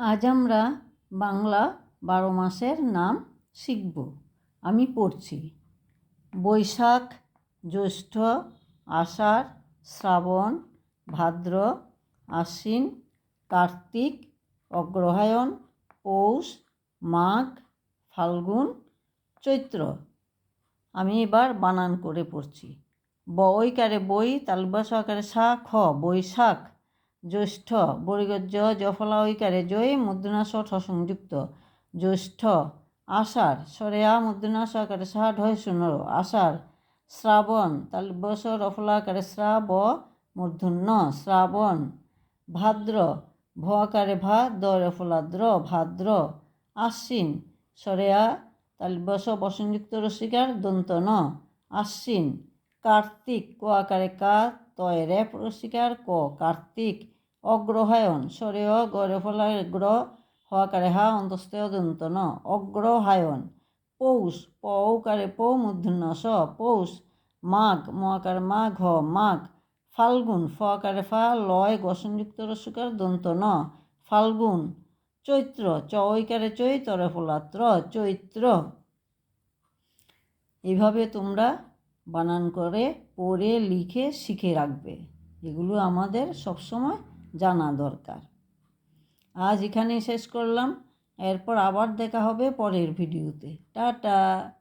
আজ আমরা বাংলা বারো মাসের নাম শিখব। আমি পড়ছি, বৈশাখ, জ্যৈষ্ঠ, আষাঢ়, শ্রাবণ, ভাদ্র, আশ্বিন, কার্তিক, অগ্রহায়ণ, পৌষ, মাঘ, ফাল্গুন, চৈত্র। আমি এবার বানান করে পড়ছি। বইকারে বই তালবা সহকারে সা, খ, বৈশাখ জ্যৈষ্ঠ বরিগজ্জ জফলা ঐকারে জয় মুদ্রণা স সংযুক্ত জ্যৈষ্ঠ, আষাঢ় সরে আ মুদ্রণা সহকারে সা ঢয় শূন্য আষাঢ়, শ্রাবণ তালবস রফলাকারে শ্রা ব মূর্ধন্য। শ্রাবণ, ভাদ্র, ভ আকারে ভা, দ রফলাদ্র ভাদ্র, আশ্বিন সরে আ তালবস বসনযুক্ত রসিকার দন্ত ন আশ্বিন, কার্তিক, ক আকারে কা তয় রেপ রসিকার ক, কার্তিক অগ্রহায়ণ। সরে অ গরে গ্র হ অন্তস্থ দন্ত ন অগ্রহায়ণ পৌষ। প ঔকারে পৌ মূর্ধন্য স। পৌষ। মাঘ। ম আকারে মা ঘ মাঘ। ফাল্গুন। ফ আকারে ফা লয় গসনযুক্ত রসুকার দন্ত ন ফাল্গুন। চৈত্র চ ঐকারে চৈ তরে। ফলাত্র চৈত্র এভাবে তোমরা বানান করে, পড়ে, লিখে, শিখে রাখবে। এগুলো আমাদের সবসময় জানা দরকার। আজ এখানেই শেষ করলাম। এরপর আবার দেখা হবে পরের ভিডিওতে। টাটা!